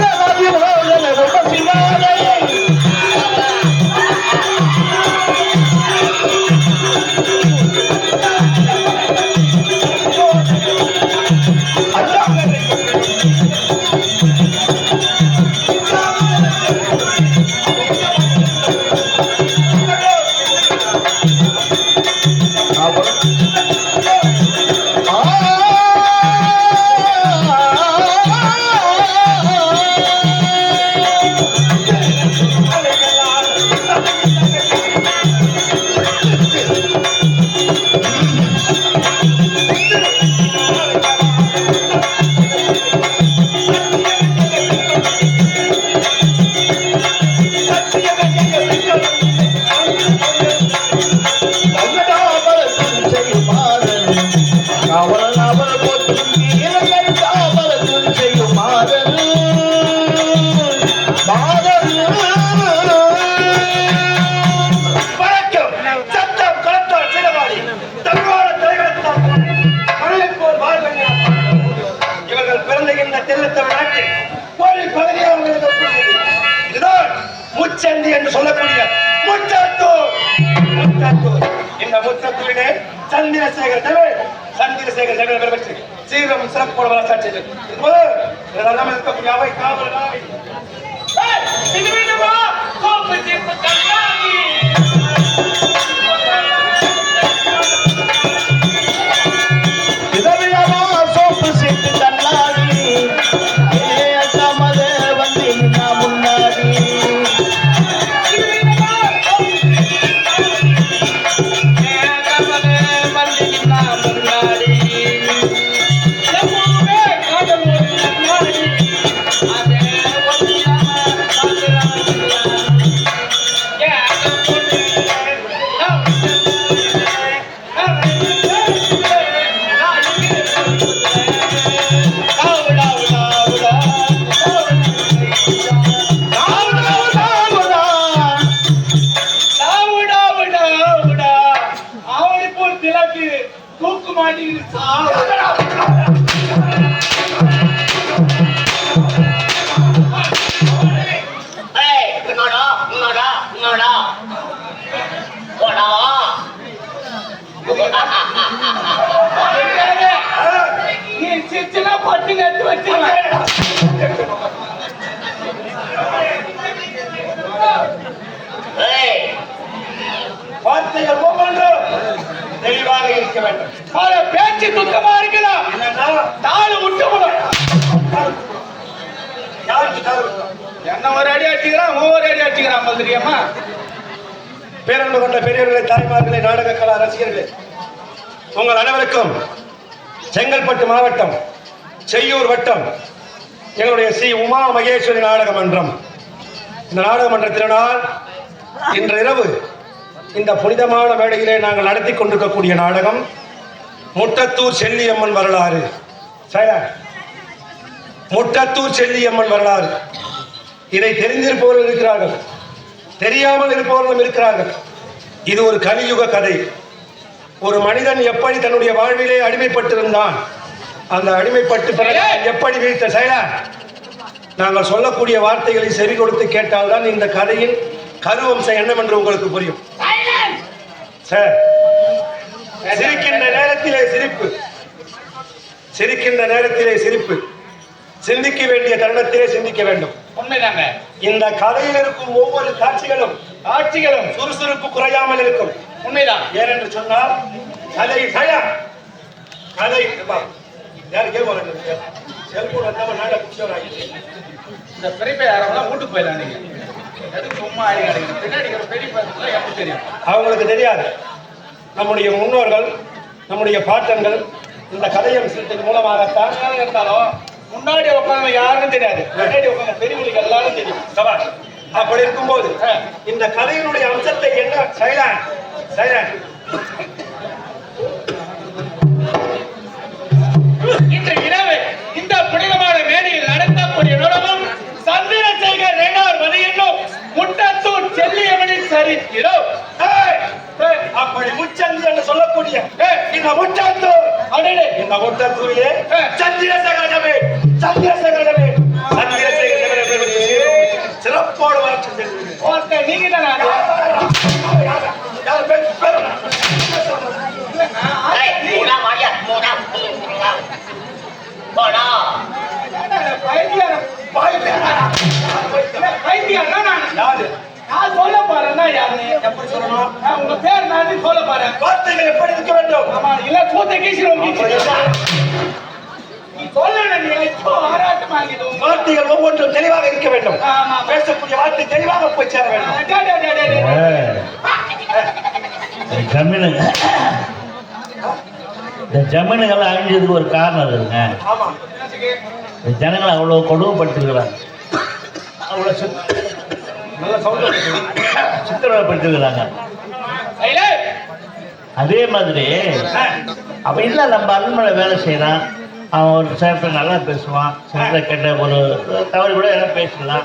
Olha, Marina! முச்சந்தி என்று சொல்லக்கூடிய முச்சத்தூர் முச்சத்தூர் இந்த முச்சத்தூரிலே சந்திரசேகர் தேவர் சந்திரசேகர் தேவர் பெற்று சீரம் சிறப்போட வளர்ச்சி இருக்கக்கூடிய அவை காவல் ஒவ்வொரு அடி தெரியாமா? பேரன்பு கொண்ட பெரியவர்களே தாய்மார்களே நாடக கலா ரசிகர்களே உங்கள் அனைவருக்கும் செங்கல்பட்டு மாவட்டம் செய்யூர் வட்டம் எங்களுடைய ஸ்ரீ உமா மகேஸ்வரி நாடக மன்றம். இந்த நாடக மன்ற திருநாள் இன்று இரவு இந்த புனிதமான மேடையிலே நாங்கள் நடத்தி கொண்டிருக்கக்கூடிய நாடகம் முட்டத்தூர் செல்லியம்மன் வரலாறு. சரியா? முட்டத்தூர் செல்லியம்மன் வரலாறு. இதை தெரிந்திருப்பவர்கள் இருக்கிறார்கள். தெரியாமல் இருப்பவர்களும் இருக்கிறார்கள். இது ஒரு கலியுக கதை. ஒரு மனிதன் எப்படி தன்னுடைய வாழ்விலே அடிமைப்பட்டிருந்தான்? அந்த அடிமைப்பட்டு பிறகு எப்படி வீழ்த்த செயலா? நாங்கள் சொல்லக்கூடிய வார்த்தைகளை செவி கொடுத்து கேட்டால்தான் இந்த கதையின் கருவம்சம் என்னவென்று உங்களுக்கு புரியும். சார் சிரிக்கின்ற நேரத்திலே சிரிப்பு. சிரிக்கின்ற நேரத்திலே சிரிப்பு. சிந்திக்க வேண்டிய தருணத்திலே சிந்திக்க வேண்டும். உண்மைதாங்க. இந்த கதையில் இருக்கும் ஒவ்வொரு காட்சிகளும் ஆட்சிகளும் சுறுசுறுப்பு குறையாமல் இருக்கும். உண்மைதான். ஏனென்று சொன்னால் கதை தயா கதை எப்பா, யாரு கேம் விளையாடுறது செல்போன் வந்தாம நாட குடிச்சவராகிட்டு இந்த பெரிய யாரெல்லாம் வீட்டுக்கு போயிடலாம் நீங்க. எதுக்கு சும்மா பின்னாடி எப்படி தெரியும் அவங்களுக்கு தெரியாது. நம்முடைய முன்னோர்கள் நம்முடைய பாட்டங்கள் இந்த கதையை மூலமாகத்தான் இருந்தாலும் முன்னாடி உட்காந்து யாருன்னு தெரியாது. பின்னாடி உட்காந்து பெரியவங்களுக்கு எல்லாரும் தெரியும். சவால் அப்படி இருக்கும்போது இந்த கதையினுடைய அம்சத்தை என்ன? சைலண்ட் சைலண்ட் இன்று இரவு இந்த புனிதமான மேடையில் நடத்தக்கூடிய நுடமும் சந்திரசேகர் ரெண்டார் மதி என்னும் முட்டத்தூர் செல்லியம்மனின் சரித்திரம். அப்படி முச்சந்தி என்று சொல்லக்கூடிய அடையே இந்த ஒருத்தர் தூரியே சந்திரசேகர கவி சந்திரசேகர சிறப்போடு நான் சொல்ல போறேன்னா யாரு? எப்படி சொல்லணும் நான் உங்க பேர் நான் சொல்ல போறேன் வார்த்தைகள் எப்படி இருக்க வேண்டும் ஆமா இல்ல கூத்த கீசிரும் நீ சொல்லணும் நீ இப்போ ஆராட்டம் ஆகிது வார்த்தைகள் ஒவ்வொன்றும் தெளிவாக இருக்க வேண்டும். ஆமா. பேசக்கூடிய வார்த்தை தெளிவாக போய் சேர வேண்டும். இந்த ஜமீனுங்க. இந்த ஜமீனுங்கெல்லாம் அழிஞ்சதுக்கு ஒரு காரணம் இருக்குங்க ஆமா. இந்த ஜனங்களை அவ்வளோ கொடுமைப்படுத்திருக்கிறாங்க அவ்வளோ நல்ல சவுண்ட் அதே மாதிரி அப்ப இல்லை நம்ம அலுவலை வேலை செய்யறான். அவன் ஒரு சில நல்லா பேசுவான். சில கெட்ட ஒரு தவறு கூட எல்லாம் பேசலாம்.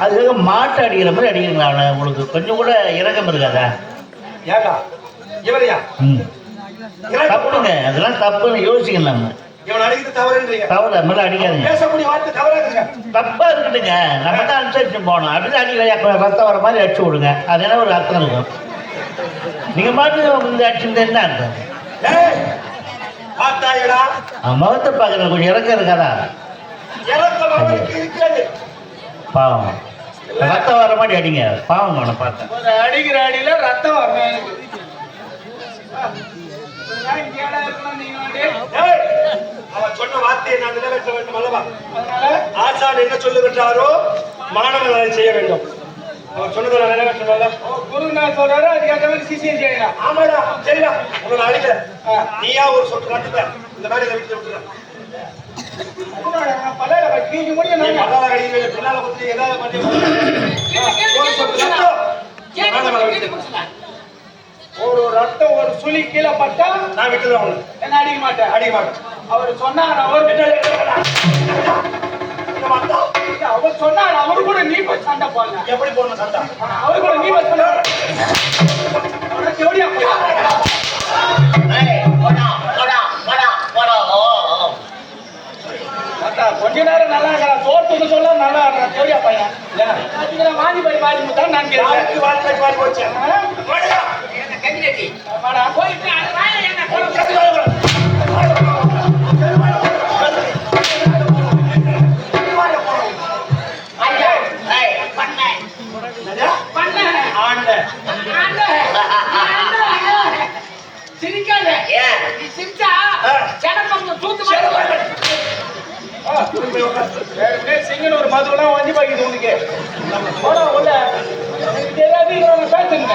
அதுக்காக மாட்டை அடிக்கிற மாதிரி அடிக்கிறீங்களா அவனை? உங்களுக்கு கொஞ்சம் கூட இறக்கம் இருக்காதா? ஏகா இவரையா ம். தப்புங்க. அதெல்லாம் தப்புன்னு யோசிக்கணும் நம்ம. இவன் அடிக்கிறது தவறுன்றீங்க. தவறு அது மாதிரி அடிக்காதீங்க. பேசக்கூடிய வார்த்தை தவறாதுங்க தப்பா இருக்குதுங்க. நம்ம தான் அனுசரிச்சு போகணும். அப்படி அடிக்கல ரத்தம் வர மாதிரி அடிச்சு விடுங்க. அது என்ன ஒரு அர்த்தம் இருக்கும்? நீங்க மாட்டு இந்த அடிச்சுட்டு என்ன அர்த்தம்? ஏய் பார்த்தாயடா. முகத்தை பார்க்குற கொஞ்சம் இறக்கம் இருக்காதா? பாவம். ரத்தம் வர மாதிரி அடிங்க. பாவம் பார்த்தேன் ஒரு அடிக்கிற அடியில ரத்தம் வரணும். நான் நிறைவேற்ற வேண்டும் அல்லவா ஆசான் என்ன சொல்லுகின்றாரோ மாணவன் அதை செய்ய வேண்டும். அவர் சொன்னதை நான் நிறைவேற்றணும்ல. குரு நான் சொல்றாரு அதுக்கு ஏற்ற மாதிரி செய்யலாம் ஆமாடா சரிடா. உங்களை அடிக்கல ஆ. நீயா ஒரு சொட்டு நட்டுட்ட இந்த மாதிரி வீட்டுல விட்டுற குருநாதர், நான் ரத்தம் ஒரு சுழி கீழே பட்டா நான் விட்டுதான் உனக்கு என்ன அடிக்க மாட்டேன்? அடிக்க மாட்டேன். அவர் சொன்னார் அவர் அவர் சொன்னார் அவரு கூட நீ போய் சண்டை போடல. எப்படி போடணும் சண்டை? அவரு கூட நீ போய் சண்டை உனக்கு எப்படியா ஏய், போடா போடா போடா போடா. ஓ ஓ. அத்தா, கொஞ்ச நேரம் நல்லா இருக்கிறான் சோத்துக்கு சொல்ல நல்லா இருக்கிறான் தேவையா பையன். வாங்கி போய் வாங்கி முத்தான் நான் வாழ்க்கை மாறி போச்சு. அது என்ன சிரிக்காத நீ சிரிச்சா ஆ. தூத்து ஆ, ஒரு மதுவெல்லாம் வந்து பாக்கிட்டு உனக்கு போடா உள்ள பேசுங்க